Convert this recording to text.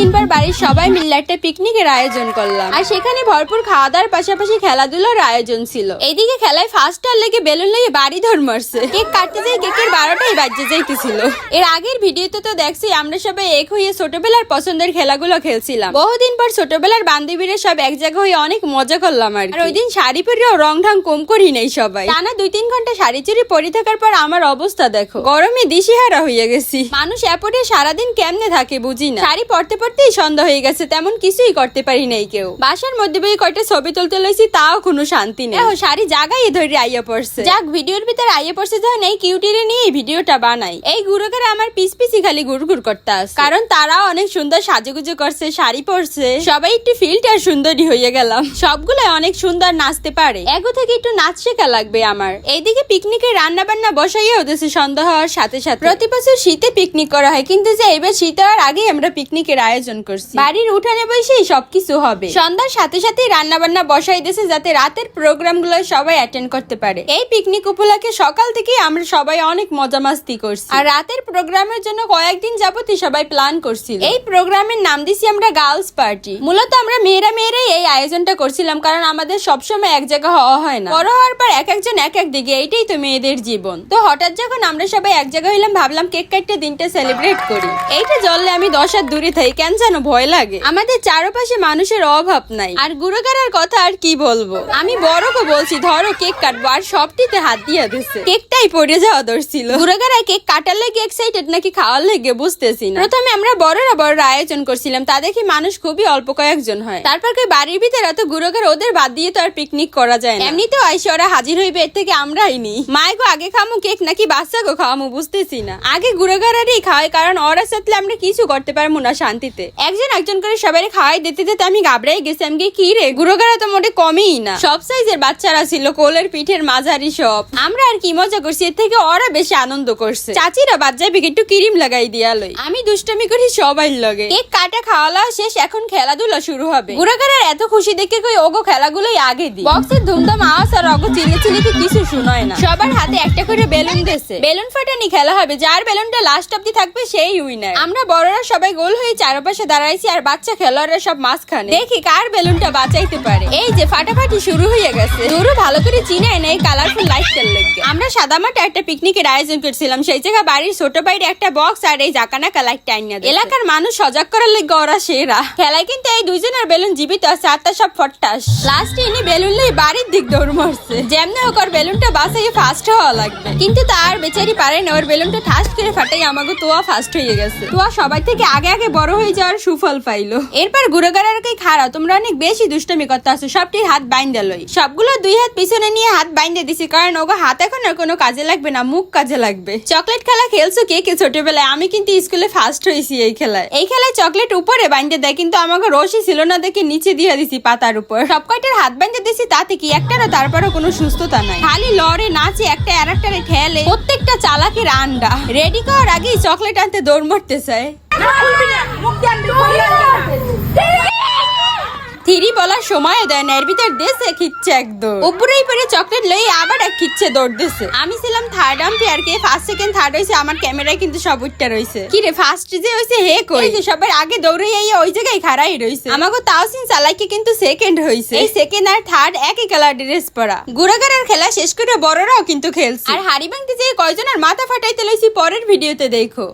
দিন পর বাড়ির সবাই মিলে একটা পিকনিকের আয়োজন করলাম। আর সেখানে ভরপুর খাওয়া দাওয়ার পাশাপাশি খেলাধুলার আয়োজন ছিল। এইদিকে খেলায় ফার্স্ট আর লেগে বেলুন লেগে বাড়ি ধর মারছে। কেক কাটতে যাই কেকের বারোটাই বাজে যাইতেছিল। এর আগের ভিডিওতে তো দেখছি, আমরা সবাই এক হয়ে ছোটবেলার পছন্দের খেলাগুলো খেলছিলাম। বহুদিন পর ছোটবেলার বান্ধবীরা সব এক জায়গা হয়ে অনেক মজা করলাম আর ওই দিন শাড়ি পরেও রং ঢং কম করি নাই সবাই। টানা দুই তিন ঘণ্টা শাড়ি চুরি পরে থাকার পর আমার অবস্থা দেখো। গরমে দিশিহারা হয়ে গেছি। মানুষ এপটে সারাদিন কেমনে থাকে বুঝি না। শাড়ি পরতে পরতেই সন্ধ্যা হয়ে গেছে, তেমন কিছুই করতে পারি নাই কেউ। বাসার মধ্যে বই কয়টা ছবি তুলতে লইছি, তাও কোনো শান্তি নেই। দেখো, শাড়ি জাগাই ধরে আইয়া পড়ছে। যাক, ভিডিওর ভিতরে আইয়া পড়ছে যখন, এই কিউটিরে নিয়ে ভিডিওটা বানাই। এই গুরুকারে আমার পিস পিসি খালি গুড়গুড় করতে আসে। কারণ তারাও অনেক সুন্দর সাজুগুজু করছে, শাড়ি পরছে। সবাই একটু ফিল্টার সুন্দরী হয়ে গেলাম। সবগুলো অনেক সুন্দর নাচতে পারে। এগো থেকে একটু নাচ শেখা লাগবে আমার। এইদিকে পিকনিকে রান্না বান্না বসাইয়া ওদেশে সন্ধ্যা হওয়ার সাথে সাথে। প্রতি বছর শীতে পিকনিক করা হয়, কিন্তু যে এবার শীত হওয়ার আগে আমরা পিকনিকের আয়োজন করছি। বাড়ির উঠানে বসেই সবকিছু হবে। সন্ধ্যার সাথে সাথে রান্না বান্না বসাই দিয়েছে যাতে রাতের প্রোগ্রামগুলো সবাই অ্যাটেন্ড করতে পারে। এই পিকনিক উপলক্ষে সকাল থেকে আমরা সবাই অনেক মজা মাস্তি করছি। আর রাতের প্রোগ্রামের জন্য কয়েকদিন যাবতই সবাই প্ল্যান করছিল। এই প্রোগ্রামের নাম দিছি আমরা গার্লস পার্টি মূলত আমরা মেয়েরা মেয়েরাই এই আয়োজনটা করছিলাম কারণ আমাদের সবসময় এক জায়গা হওয়া হয় না। বড় হওয়ার পর এক একজন এক এক দিকে, এইটাই তো মেয়েদের জীবন। তো হঠাৎ যখন আমরা সবাই এক জায়গা হইলাম, ভাবলাম কেক কাটতে দিনটা সেলিব্রেট করি। এইটা জ্বললে আমি দশ হাত দূরে থাকি কেন যেন ভয় লাগে? আমাদের চারপাশে মানুষের অভাব নাই। আর গুরুগারার কথা আর কি বলব? আমি বড়কে বলছি, ধরো কেক কাটবো। আর সবটিতে হাত দিয়ে দিছে। কেকটাই পড়ে যাওয়া দরছিল গুরুগারা কেক কাটার লেগে এক্সাইটেড নাকি খাওয়ার লেগে বুঝতেছি না। প্রথমে আমরা বড়রা বড়রা আয়োজন করছিলাম, তা দেখি মানুষ খুবই অল্প কয়েকজন হয়। তারপর কি বাড়ির ভিতরে এত গুরুগার, ওদের বাদ দিয়ে তো আর পিকনিক করা যায় না। এমনিতেও আইসে ওরা হাজির হইবে, এর থেকে আমরাই নি মায় গো, আগে খামু কেক, নাকি বাচ্চা গো খাওয়ামু? বুঝতেছি না। আগে গুরুগারারই খাওয়াই, কারণ ওরা সাথে আমরা কিছু করতে পারব না শান্তিতে একজন একজন করে সবাই খাওয়াই দিতে দিতে আমি ঘাবড়াই গেছি। আমি কি, রে গুরুগারা তো মোটে কমই না। সব সাইজের বাচ্চারা ছিল কোলের পিঠের মাঝারি সব। আমরা আর কি মজা করছি এর থেকে ওরা বেশি আনন্দ করছে। চাচিরা বাচ্চাবি একটু ক্রিম লাগাই দিয়া লই। আমি দুষ্টামি করি সবাই লগে। কেক কাটা খাওয়ালা শেষ এখন খেলাধুলা শুরু হবে। গুড়াগাড়ার এত খুশি দেখে কই ওগো খেলাগুলোই আগে দি বক্সের ধুমধাম আওয়াজ আর অগো চিলে চিলিতে কিছু শুনয় না। সবার হাতে একটা করে বেলুন দেছে বেলুন ফাটানি খেলা হবে যার বেলুনটা লাস্ট অব্দি থাকবে সেই উইনার আমরা বড়রা সবাই গোল হয়ে চারপাশে দাঁড়াইছি আর বাচ্চা খেলোয়াড়রা সব মাঝখানে। দেখি কার বেলুনটা বাঁচাইতে পারে। এই যে ফাটাফাটি শুরু হয়ে গেছে। দূরও ভালো করে চিনে নেই কালারফুল লাইট তেল লেগে। আমরা সাদামাটা একটা পিকনিকের আয়োজন করছিলাম। সেই জায়গা বাড়ির ছোট বাইরে একটা বক্স আর এই জাকানা কালার টাইনা এলাকার মানুষ সজাগ করার লেগে ওরা সেরা। খেলায় কিন্তু এই দুইজনের বেলুন জীবিত আছে আর সব ফট্টাস। লাস্টে ইনি বেলুন লই বাড়ির দিক দৌড় মারছে। যেমনি হোক ওর বেলুনটা বাসাই ফার্স্ট হওয়া লাগবে। কিন্তু তার বেচারি পারে না। ওর বেলুনটা ঠাস করে ফাটাই আমাকে তোয়া ফার্স্ট হয়ে গেছে। তোয়া সবাই থেকে আগে আগে বড় হয়ে যাওয়ার সুফল পাইলো। এরপর গুড়াগাড়ার কে খাড়া তোমরা অনেক বেশি দুষ্টমি করতে আসো সবটির হাত বাইন্দা লই। সবগুলো দুই হাত পিছনে নিয়ে হাত বাইন্দে দিছি কারণ ওগো হাত এখন আর কোনো কাজে লাগবে না মুখ কাজে লাগবে। চকলেট খেলা খেলছো কে কে ছোটবেলায়? আমি কিন্তু স্কুলে ফার্স্ট হয়েছি এই খেলায়। এই খেলায় চকলেট উপরে বাইন্দে দেয় কিন্তু আমাকে রশি ছিল না দেখে নিচে দিয়ে দিছি পাতার উপর। সব কয়টার হাত বাইন্দে দিছি তাতে কি একটারও তারপরও কোনো সুস্থতা নাই। খালি লড়ে নাচে একটা আর একটারে খেলে প্রত্যেকটা চালাকের আন্ডা। রেডি করার আগেই চকলেট আনতে দৌড় মারতে চায়। সময় দেয় না এর ভিতর দেশে খিচ্ছে একদম। উপরেই পরে চকলেট লই আবার এক খিচ্ছে দৌড় দিছে। আমি ছিলাম থার্ড আম্পায়ার কে ফার্স্ট সেকেন্ড থার্ড হইছে আমার ক্যামেরায় কিন্তু সব উঠটা রইছে। কি রে ফার্স্ট যে হইছে হে কই? সবার আগে দৌড়ে এই ওই জায়গায় খাড়াই রইছে। আমাকে তাওসিন চালাইকে কিন্তু সেকেন্ড হয়েছে এই সেকেন্ড আর থার্ড একই কালার ড্রেস পরা। গুড়াগাড়ার খেলা শেষ করে বড়রাও কিন্তু খেলছে। আর হাড়ি ভাঙতে যে কয়জনের মাথা ফাটাইতে লইছি পরের ভিডিওতে দেখো।